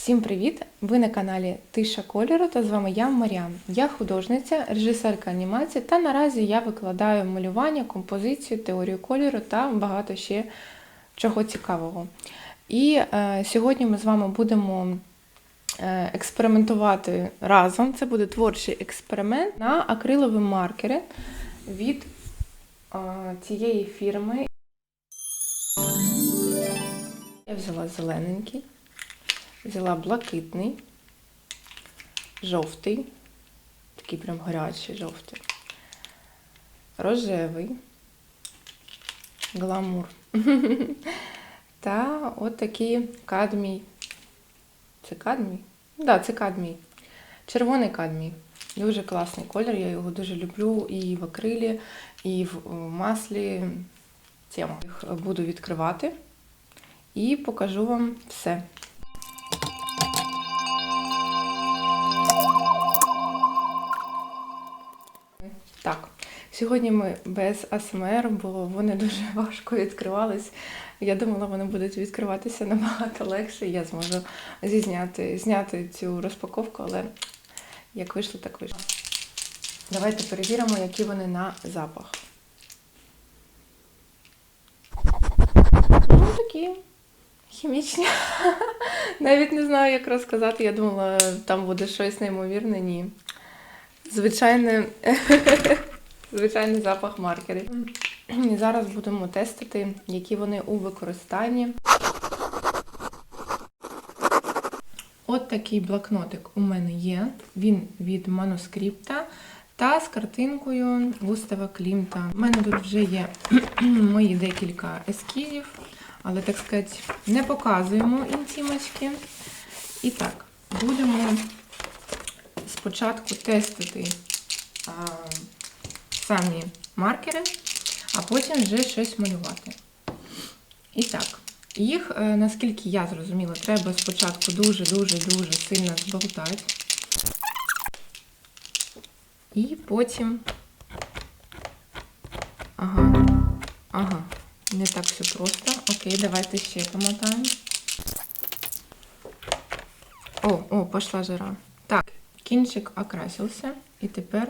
Всім привіт! Ви на каналі Тиша кольору та з вами я Маріан. Я художниця, режисерка анімації та наразі я викладаю малювання, композицію, теорію кольору та багато ще чого цікавого. І е, сьогодні ми з вами будемо е, експериментувати разом. Це буде творчий експеримент на акрилові маркери від е, цієї фірми. Я взяла зелененький. Взяла блакитний, жовтий, такий прям гарячий жовтий, рожевий, гламур. Та от такий кадмій. Це кадмій? Так, да, це кадмій. Червоний кадмій. Дуже класний колір, я його дуже люблю і в акрилі, і в маслі. Тема. Їх буду відкривати і покажу вам все. Сьогодні ми без АСМР, бо вони дуже важко відкривались. Я думала, вони будуть відкриватися набагато легше. Я зможу зізняти, зняти цю розпаковку, але як вийшло, так вийшло. Давайте перевіримо, які вони на запах. Ну, такі хімічні. Навіть не знаю, як розказати. Я думала, там буде щось неймовірне. Ні. Звичайне, звичайний запах маркерів. І зараз будемо тестити, які вони у використанні. От такий блокнотик у мене є. Він від манускрипта та з картинкою Густава Клімта. У мене тут вже є мої декілька ескізів, але, так сказати, не показуємо інтімочки. І так, будемо спочатку тестити самі маркери, а потім вже щось малювати. І так, їх, е, наскільки я зрозуміла, треба спочатку дуже-дуже-дуже сильно зболтати. І потім. Ага, ага, не так все просто. Окей, давайте ще помотаємо. О, о, пошла жара. Так, кінчик окрасився. І тепер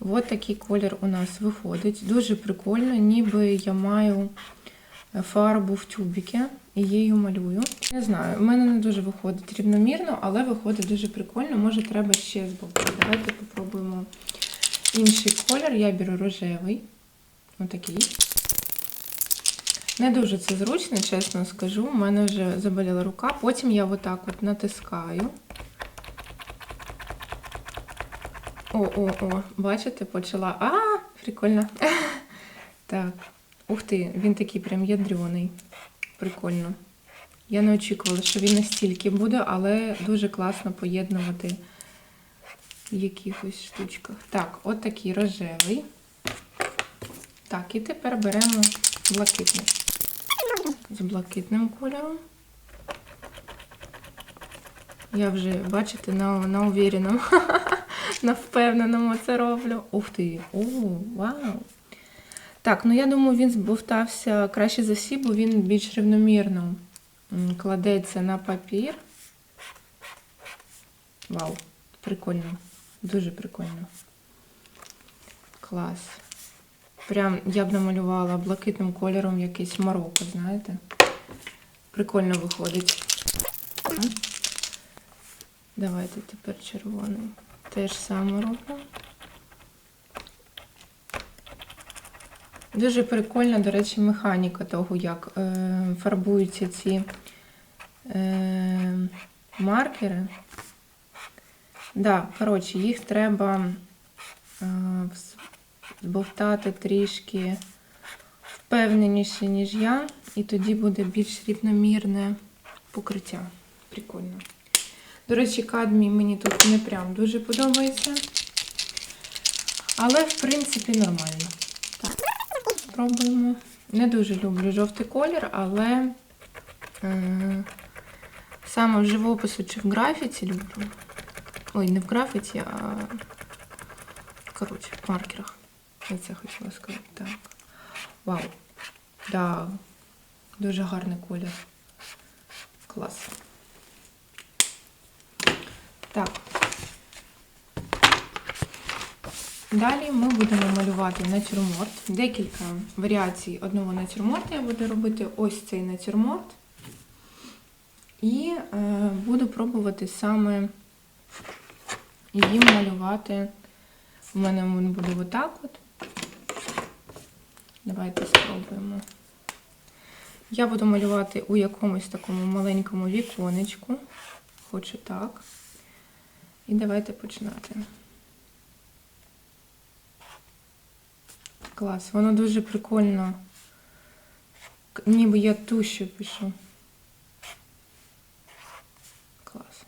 от такий колір у нас виходить. Дуже прикольно, ніби я маю фарбу в тюбіки і її малюю. Не знаю, у мене не дуже виходить рівномірно, але виходить дуже прикольно. Може, треба ще зболтати. Давайте попробуємо інший колір. Я беру рожевий. Отакий. Не дуже це зручно, чесно скажу. У мене вже заболіла рука. Потім я отак от натискаю. О-о-о, бачите, почала. А, прикольно. Так. Ух ти, він такий прям ядрений. Прикольно. Я не очікувала, що він настільки буде, але дуже класно поєднувати в якихось штучках. Так, от такий рожевий. Так, і тепер беремо блакитний. З блакитним кольором. Я вже, бачите, на, на увереному, на впевненому це роблю. Ух ти! О, вау! Так, ну я думаю, він збовтався краще за всі, бо він більш рівномірно кладеться на папір. Вау, прикольно. Дуже прикольно. Клас. Прям я б намалювала блакитним кольором якийсь Марокко, знаєте? Прикольно виходить. Давайте тепер червоний. Те ж саме робимо. Дуже прикольна, до речі, механіка того, як е, фарбуються ці е, маркери. Да, коротше, їх треба е, збовтати трішки впевненіше, ніж я, і тоді буде більш рівномірне покриття. Прикольно. До речі, кадмій мені тут не прям дуже подобається. Але, в принципі, нормально. Так, спробуємо. Не дуже люблю жовтий колір, але саме в живопису чи в графіці люблю. Ой, не в графіці, а коротше, в маркерах. Я це хотіла сказати. Так. Вау. Да, дуже гарний колір. Клас. Так. Далі ми будемо малювати натюрморт. Декілька варіацій одного натюрморта я буду робити ось цей натюрморт. І е, буду пробувати саме їм малювати. У мене він буде отак от. Давайте спробуємо. Я буду малювати у якомусь такому маленькому віконечку. Хочу так. І давайте починати. Клас, воно дуже прикольно. Ніби я тущу пишу. Клас.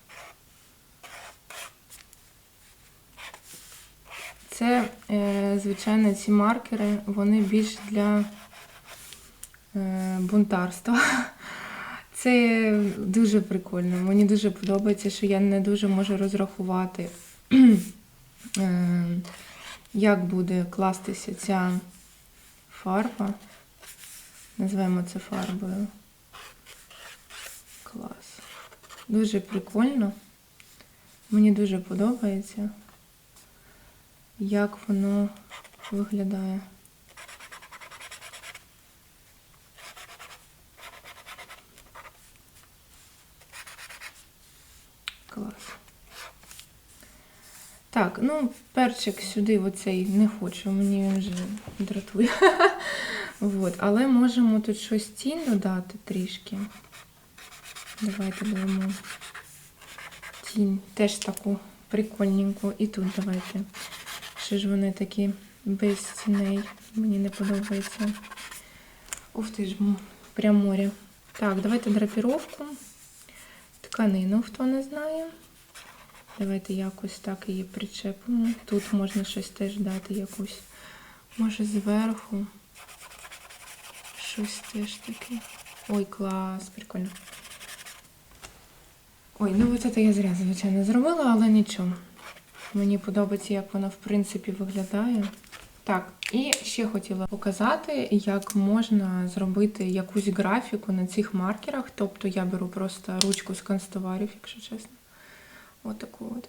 Це, е, звичайно, ці маркери, вони більш для е, бунтарства. Це дуже прикольно. Мені дуже подобається, що я не дуже можу розрахувати, е, як буде кластися ця фарба. Називаємо це фарбою. Клас. Дуже прикольно. Мені дуже подобається, як воно виглядає. Клас. Так, ну, перчик сюди оцей не хочу, мені він вже дратує. От, але можемо тут щось тінь додати трішки. Давайте будемо тінь теж таку прикольненьку. І тут давайте. Що ж вони такі без тіней. Мені не подобається. Ух ти ж, прям море. Так, давайте драпіровку. Тканину, хто не знає. Давайте якось так її причепимо. Тут можна щось теж дати якусь. Може зверху. Щось теж таке. Ой, клас, прикольно. Ой, ну от це я зря, звичайно, зробила, але нічого. Мені подобається, як вона в принципі виглядає. Так, і ще хотіла показати, як можна зробити якусь графіку на цих маркерах. Тобто я беру просто ручку з канцтоварів, якщо чесно. Отаку от.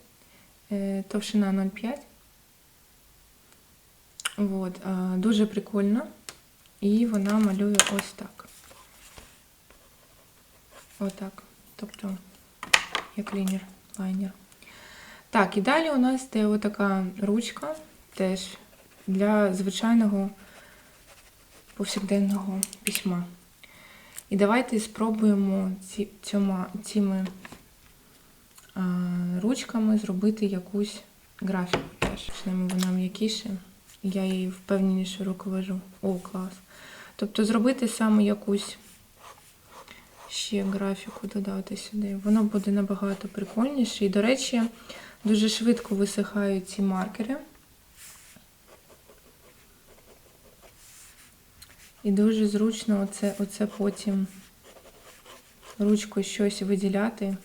Е, Товщина 0,5. От, дуже прикольно. І вона малює ось так. Отак. Тобто, як лінер, лайнер. Так, і далі у нас йде отака ручка, теж для звичайного повсякденного письма. І давайте спробуємо ці, цьома, цими а, ручками зробити якусь графіку теж. Почнемо вона м'якіше. Я її впевненіше руковожу. О, клас. Тобто зробити саме якусь ще графіку додати сюди. Воно буде набагато прикольніше. І, до речі, дуже швидко висихають ці маркери. І дуже зручно оце, оце потім ручкою щось виділяти,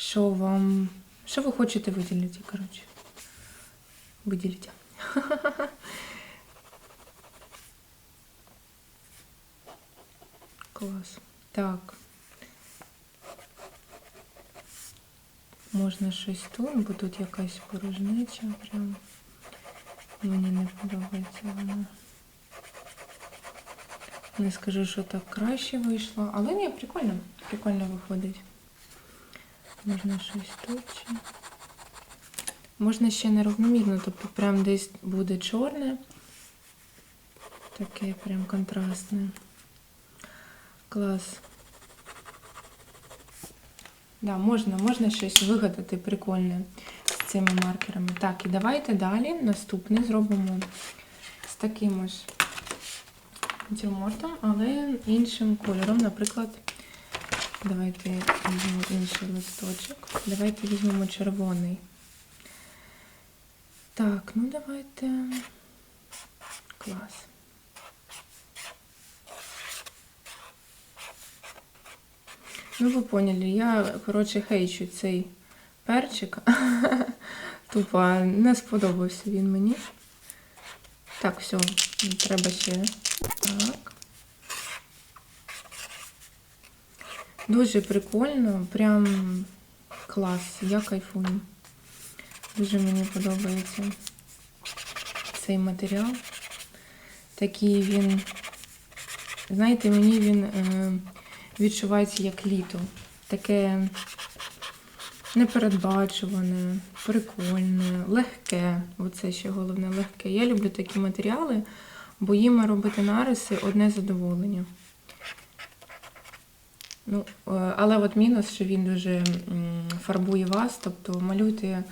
що вам. Що ви хочете виділити, коротше. Виділіть. Клас. Так. Можна щось тут, бо тут якась порожнеча прям. Мені не подобається вона. Не скажу, що так краще вийшло, але ні, прикольно. Прикольно виходить. Можна щось тут ще. Можна ще неравномірно, тобто прям десь буде чорне. Таке прям контрастне. Клас. Да, можна, можна щось вигадати прикольне з цими маркерами. Так, і давайте далі наступний зробимо з таким ось натюрмортом, але іншим кольором. Наприклад, давайте візьмемо інший листочок. Давайте візьмемо червоний. Так, ну давайте. Клас. Ну, ви поняли, я, коротше, хейчу цей перчик. Тупо не сподобався він мені. Так, все, треба ще. Так. Дуже прикольно, прям клас, я кайфую. Дуже мені подобається цей матеріал. Такий він, знаєте, мені він е, відчувається як літо. Таке непередбачуване, прикольне, легке. Оце ще головне легке. Я люблю такі матеріали, бо їм робити нариси одне задоволення. Ну, е, але от мінус, що він дуже фарбує вас, тобто малюйте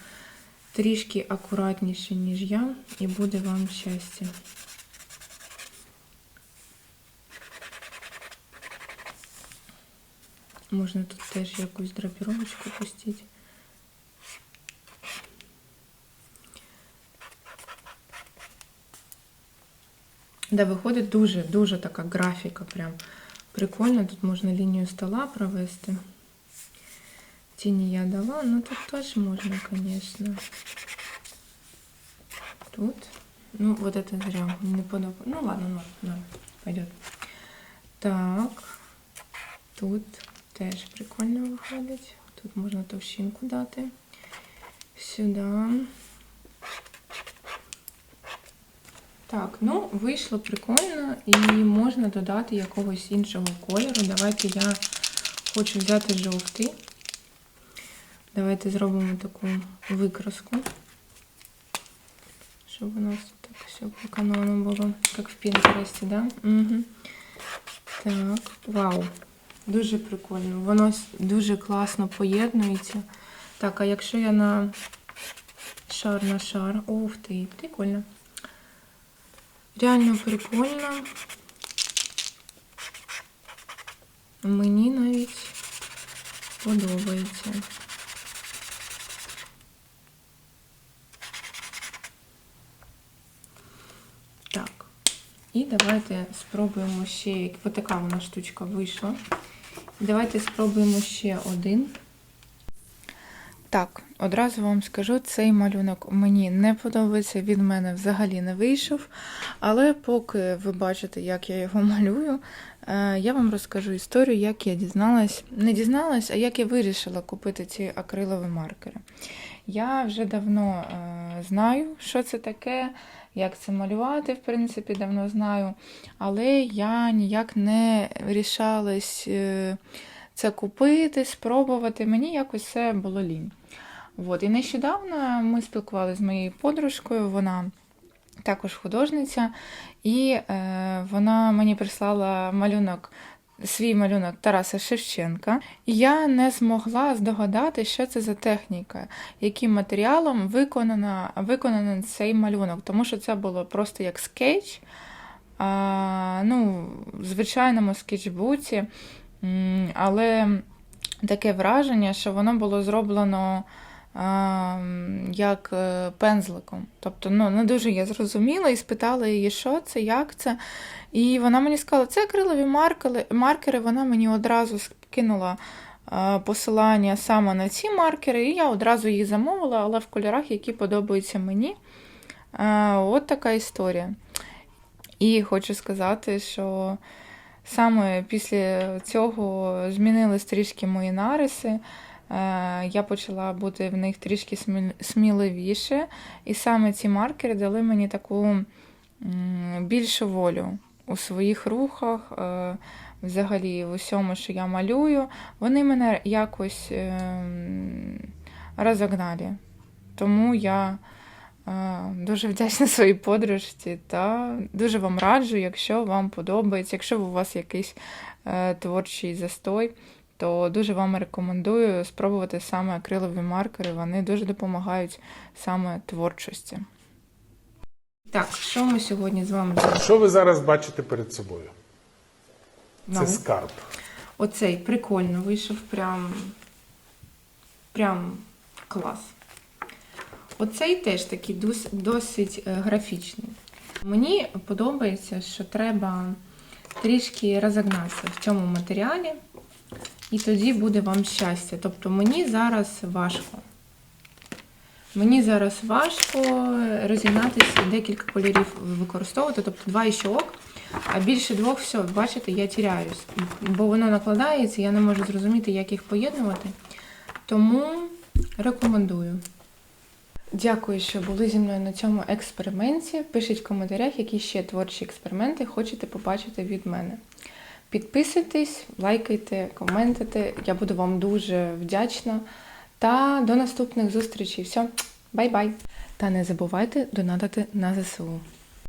трішки акуратніше, ніж я, і буде вам щастя. Можна тут теж якусь драпіровочку пустити. Да, виходить дуже-дуже така графіка прям. Прикольно, тут можна лінію стола провести. Тіні я дала, ну тут теж можна, звісно. Тут. Ну, вот это зря. Не подобається. Ну ладно, ну, ну, пойдет. Так. Тут теж прикольно виходить. Тут можна товщинку дати. Сюди. Так, ну вийшло прикольно і можна додати якогось іншого кольору. Давайте я хочу взяти жовтий. Давайте зробимо таку викраску, щоб у нас так все по канону було, як в Пінтересті, да? Угу. Так, вау. Дуже прикольно. Воно дуже класно поєднується. Так, а якщо я на шар на шар. Ух ти, прикольно. Реально прикольно. Мені навіть подобається. Так. І давайте спробуємо ще, ось така вона штучка вийшла. Давайте спробуємо ще один. Так, одразу вам скажу, цей малюнок мені не подобається, він мене взагалі не вийшов. Але поки ви бачите, як я його малюю, е, я вам розкажу історію, як я дізналась, не дізналась, а як я вирішила купити ці акрилові маркери. Я вже давно е, знаю, що це таке, як це малювати, в принципі, давно знаю. Але я ніяк не рішалась е, це купити, спробувати. Мені якось це було лінь. От. І нещодавно ми спілкувалися з моєю подружкою, вона також художниця, і е, вона мені прислала малюнок. Свій малюнок Тараса Шевченка, і я не змогла здогадати, що це за техніка, яким матеріалом виконана, виконаний цей малюнок, тому що це було просто як скетч, а, ну, в звичайному скетчбуці, але таке враження, що воно було зроблено як е, пензликом. Тобто, ну, не дуже я зрозуміла і спитала її, що це, як це. І вона мені сказала, це акрилові маркери. Вона мені одразу скинула посилання саме на ці маркери, і я одразу їх замовила, але в кольорах, які подобаються мені. От така історія. І хочу сказати, що саме після цього змінились трішки мої нариси. Е, Я почала бути в них трішки сміливіше, і саме ці маркери дали мені таку більшу волю у своїх рухах, е, взагалі в усьому, що я малюю. Вони мене якось ем, розогнали. Тому я е, дуже вдячна своїй подружці та дуже вам раджу, якщо вам подобається, якщо у вас якийсь е, творчий застой, то дуже вам рекомендую спробувати саме акрилові маркери. Вони дуже допомагають саме творчості. Так, що ми сьогодні з вами зробимо? Що ви зараз бачите перед собою? Це Ну. скарб. Оцей прикольно вийшов прям, прям клас. Оцей теж такий дос- досить е, графічний. Мені подобається, що треба трішки розогнатися в цьому матеріалі, і тоді буде вам щастя. Тобто мені зараз важко. Мені зараз важко розігнатися, декілька кольорів використовувати, тобто два і ок, а більше двох все, бачите, я тіряюсь. Бо воно накладається, я не можу зрозуміти, як їх поєднувати. Тому рекомендую. Дякую, що були зі мною на цьому експерименті. Пишіть в коментарях, які ще творчі експерименти хочете побачити від мене. Підписуйтесь, лайкайте, коментуйте. Я буду вам дуже вдячна. Та до наступних зустрічей. Все, бай-бай! Та не забувайте донатити на ЗСУ.